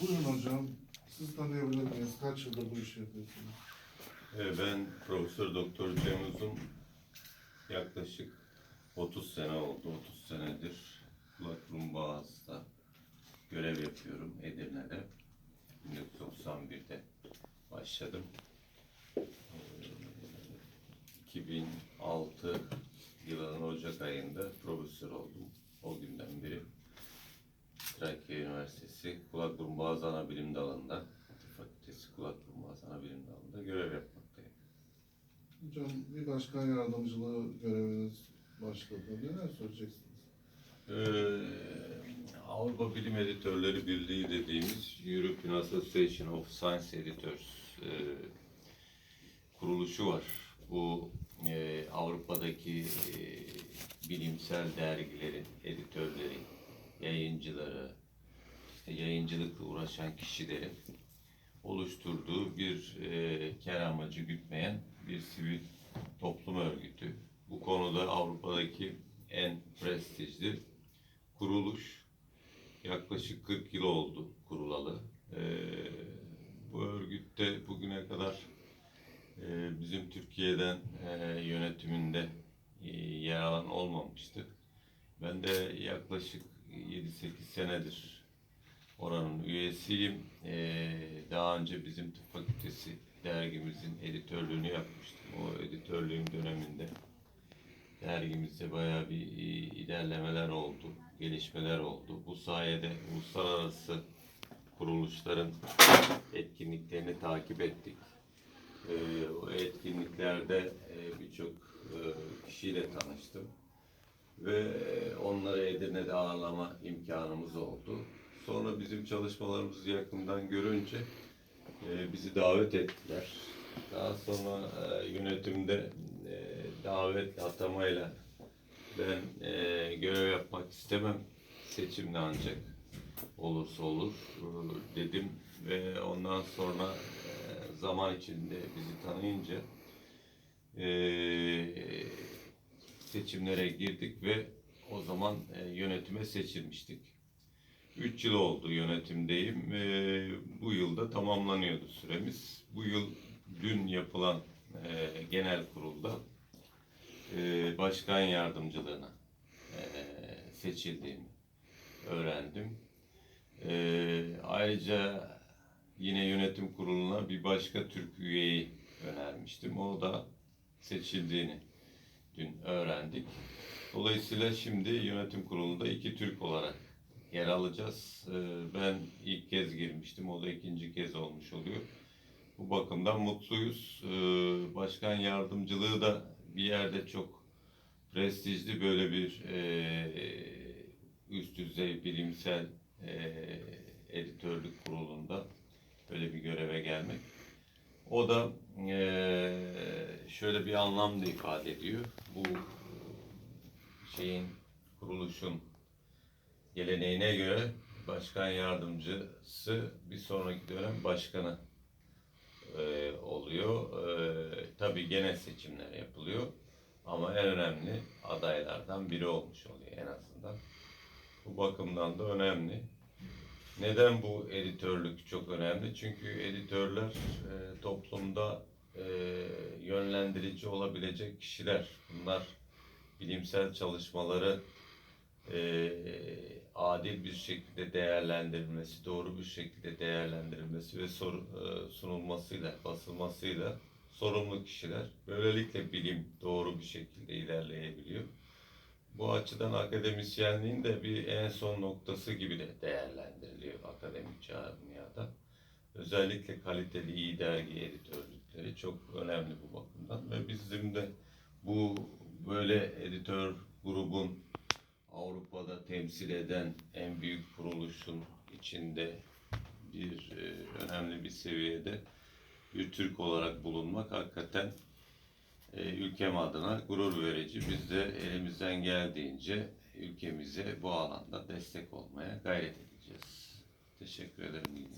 Buyurun hocam. Siz tanıyabilir miyiz? Kaç yıldır bu işi yapıyorsunuz? Ee, Ben Profesör Doktor Cem Uzun. Yaklaşık 30 sene oldu. 30 senedir kulak burun görev yapıyorum Edirne'de. 1991'de başladım. Ee, 2006 yılının Ocak ayında profesör oldum. O günden beri Trakya Üniversitesi Kulak Burun Boğaz Ana Bilim Dalı'nda Tıp Fakültesi Kulak Burun Boğaz Ana Bilim Dalı'nda görev yapmaktayım. Hocam bir başkan yardımcılığı göreviniz başladı. Neler söyleyeceksiniz? Ee, Avrupa Bilim Editörleri Birliği dediğimiz European Association of Science Editors e, kuruluşu var. Bu e, Avrupa'daki e, bilimsel dergilerin editörleri, yayıncıları, işte yayıncılıkla uğraşan kişilerin oluşturduğu bir e, kar amacı gütmeyen bir sivil toplum örgütü. Bu konuda Avrupa'daki en prestijli kuruluş. Yaklaşık 40 yıl oldu kurulalı. E, bu örgütte bugüne kadar e, bizim Türkiye'den e, yönetiminde e, yer alan olmamıştı. Ben de yaklaşık 7-8 senedir oranın üyesiyim. E, daha önce bizim tıp fakültesi dergimizin editörlüğünü yapmıştım. O editörlüğüm döneminde dergimizde bayağı bir e, ilerlemeler oldu, gelişmeler oldu. Bu sayede uluslararası kuruluşların etkinliklerini takip ettik. Ee, o etkinliklerde e, birçok e, kişiyle tanıştım ve onları Edirne'de ağırlama imkanımız oldu. Sonra bizim çalışmalarımızı yakından görünce e, bizi davet ettiler. Daha sonra e, yönetimde e, davetle atamayla ben e, görev yapmak istemem. Seçimle ancak olursa olur e, dedim ve ondan sonra e, zaman içinde bizi tanıyınca e, seçimlere girdik ve o zaman e, yönetime seçilmiştik. 3 yıl oldu yönetimdeyim. E, bu yılda tamamlanıyordu süremiz. Bu yıl dün yapılan e, genel kurulda başkan yardımcılığına e, seçildiğimi öğrendim. Ayrıca yine yönetim kuruluna bir başka Türk üyeyi önermiştim. O da seçildiğini dün öğrendik. Dolayısıyla şimdi yönetim kurulunda iki Türk olarak yer alacağız. E, ben ilk kez girmiştim. O da ikinci kez olmuş oluyor. Bu bakımdan mutluyuz. E, başkan yardımcılığı da bir yerde çok prestijli böyle bir e, üst düzey bilimsel e, editörlük kurulunda böyle bir göreve gelmek. O da e, şöyle bir anlam da ifade ediyor. Bu şeyin kuruluşun geleneğine göre başkan yardımcısı bir sonraki dönem başkanı e, oluyor. E, tabii gene seçimler yapılıyor. Ama en önemli adaylardan biri olmuş oluyor en azından. Bu bakımdan da önemli. Neden bu editörlük çok önemli? Çünkü editörler e, toplumda e, yönlendirici olabilecek kişiler. Bunlar bilimsel çalışmaları e, adil bir şekilde değerlendirilmesi, doğru bir şekilde değerlendirilmesi ve sor, e, sunulmasıyla, basılmasıyla sorumlu kişiler. Böylelikle bilim doğru bir şekilde ilerleyebiliyor. Bu açıdan akademisyenliğin de bir en son noktası gibi de değerlendiriliyor akademik camiada. Özellikle kaliteli iyi dergi editörlükleri çok önemli bu bakımdan ve bizim de bu böyle editör grubun Avrupa'da temsil eden en büyük kuruluşun içinde bir e, önemli bir seviyede bir Türk olarak bulunmak hakikaten ülkem adına gurur verici. Biz de elimizden geldiğince ülkemize bu alanda destek olmaya gayret edeceğiz. Teşekkür ederim.